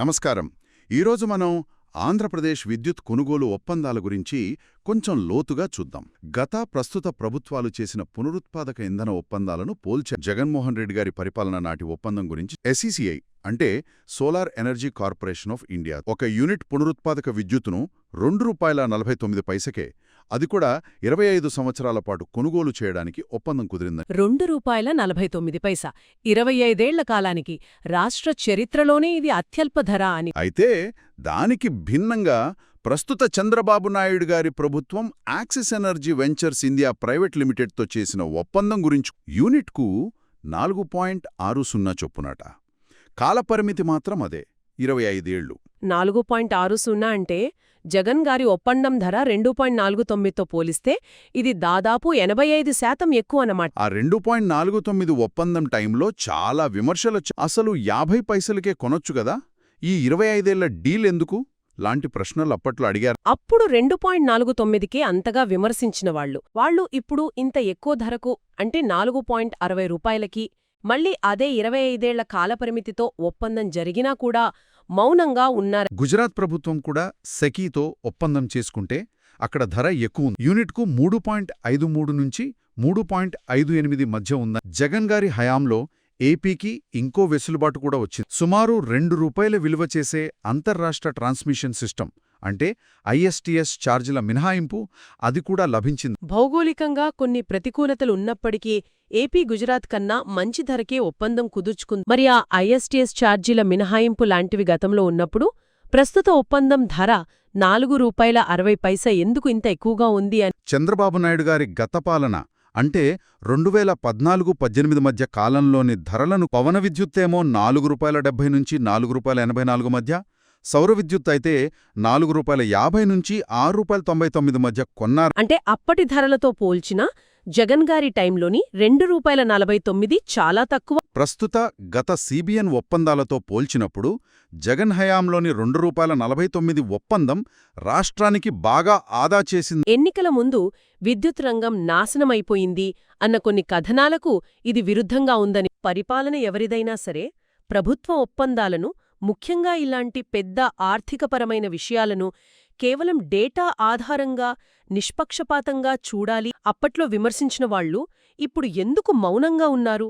నమస్కారం. ఈరోజు మనం ఆంధ్రప్రదేశ్ విద్యుత్ కొనుగోలు ఒప్పందాల గురించి కొంచెం లోతుగా చూద్దాం. గత ప్రస్తుత ప్రభుత్వాలు చేసిన పునరుత్పాదక ఇంధన ఒప్పందాలను పోల్చే జగన్మోహన్ రెడ్డి గారి పరిపాలన నాటి ఒప్పందం గురించి ఎస్ఈసిఐ అంటే solar energy corporation of India ఒక యూనిట్ పునరుత్పాదక విద్యుత్తును రెండు రూపాయల నలభై తొమ్మిది పైసకే అది కూడా ఇరవై ఐదు సంవత్సరాల పాటు కొనుగోలు చేయడానికి ఒప్పందం కుదిరింది రెండు రూపాయల నలభై తొమ్మిది పైసా. ఇరవై ఐదేళ్ళ కాలానికి రాష్ట్ర చరిత్రలోనే ఇది అత్యల్ప ధర అని. అయితే దానికి భిన్నంగా ప్రస్తుత చంద్రబాబు నాయుడు గారి ప్రభుత్వం Axis Energy Ventures India private లిమిటెడ్తో చేసిన ఒప్పందం గురించి యూనిట్కు నాలుగు పాయింట్ ఆరు సున్నా చొప్పునట. కాలపరిమితి మాత్రం అదే ఇరవై ఐదేళ్ళు. నాలుగు పాయింట్ ఆరు సున్నా అంటే జగన్ గారి ఒప్పందం ధర రెండు పాయింట్ నాలుగు తొమ్మిదితో పోలిస్తే ఇది దాదాపు ఎనభై ఐదు శాతం ఎక్కువ అన్నమాట. ఆ రెండు పాయింట్ నాలుగు తొమ్మిది ఒప్పందం టైంలో చాలా విమర్శలొచ్చు అసలు యాభై పైసలకే కొనొచ్చు గదా ఈ ఇరవై ఐదేళ్ళ డీల్ ఎందుకు? లాంటి ప్రశ్నలు అప్పట్లో అడిగారు. అప్పుడు రెండు పాయింట్ నాలుగు తొమ్మిదికే అంతగా విమర్శించిన వాళ్ళు. వాళ్ళు ఇప్పుడు ఇంత ఎక్కువ ధరకు అంటే నాలుగు పాయింట్ అరవై రూపాయలకి మళ్ళీ అదే ఇరవై ఐదేళ్ళ కాలపరిమితితో ఒప్పందం జరిగినా కూడా మౌనంగా ఉన్నారు. గుజరాత్ ప్రభుత్వం కూడా సెకీతో ఒప్పందం చేసుకుంటే అక్కడ ధర ఎక్కువ యూనిట్కు మూడు పాయింట్ ఐదు మూడు నుంచి మూడు పాయింట్ ఐదు ఎనిమిది మధ్య ఉన్న జగన్ గారి హయాంలో ఏపీకి ఇంకో వెసులుబాటు కూడా వచ్చింది. సుమారు రెండు రూపాయల విలువ చేసే అంతర్రాష్ట్ర ట్రాన్స్మిషన్ సిస్టమ్ అంటే ఐఎస్టీఎస్ ఛార్జీల మినహాయింపు అది కూడా లభించింది. భౌగోళికంగా కొన్ని ప్రతికూలతలు ఉన్నప్పటికీ ఏపీ గుజరాత్ కన్నా మంచి ధరకే ఒప్పందం కుదుర్చుకుంది. మరి ఆ ఐఎస్టీఎస్ ఛార్జీల మినహాయింపు లాంటివి గతంలో ఉన్నప్పుడు ప్రస్తుత ఒప్పందం ధర నాలుగు రూపాయల అరవై పైసా ఎందుకు ఇంత ఎక్కువగా ఉంది అని చంద్రబాబు నాయుడు గారి గత పాలన అంటే రెండు వేల పద్నాలుగు పద్దెనిమిది మధ్య కాలంలోని ధరలను పవన విద్యుత్తేమో నాలుగు రూపాయల డెబ్బై నుంచి నాలుగు రూపాయల ఎనభై నాలుగు మధ్య సౌర విద్యుత్ అయితే నాలుగు రూపాయల యాభై నుంచి ఆరు రూపాయల తొంభై తొమ్మిది మధ్య కొన్నారు. అంటే అప్పటి ధరలతో పోల్చినా జగన్ గారి టైంలోని రెండు రూపాయల నలభై తొమ్మిది చాలా తక్కువ. ప్రస్తుత గత సిబిఎన్ ఒప్పందాలతో పోల్చినప్పుడు జగన్ హయాంలోని రెండు రూపాయల నలభై తొమ్మిది ఒప్పందం రాష్ట్రానికి బాగా ఆదా చేసింది. ఎన్నికల ముందు విద్యుత్ రంగం నాశనమైపోయింది అన్న కొన్ని కథనాలకు ఇది విరుద్ధంగా ఉందని పరిపాలన ఎవరిదైనా సరే ప్రభుత్వ ఒప్పందాలను ముఖ్యంగా ఇలాంటి పెద్ద ఆర్థికపరమైన విషయాలను కేవలం డేటా ఆధారంగా నిష్పక్షపాతంగా చూడాలి అప్పట్లో విమర్శించిన వాళ్ళు ఇప్పుడు ఎందుకు మౌనంగా ఉన్నారు?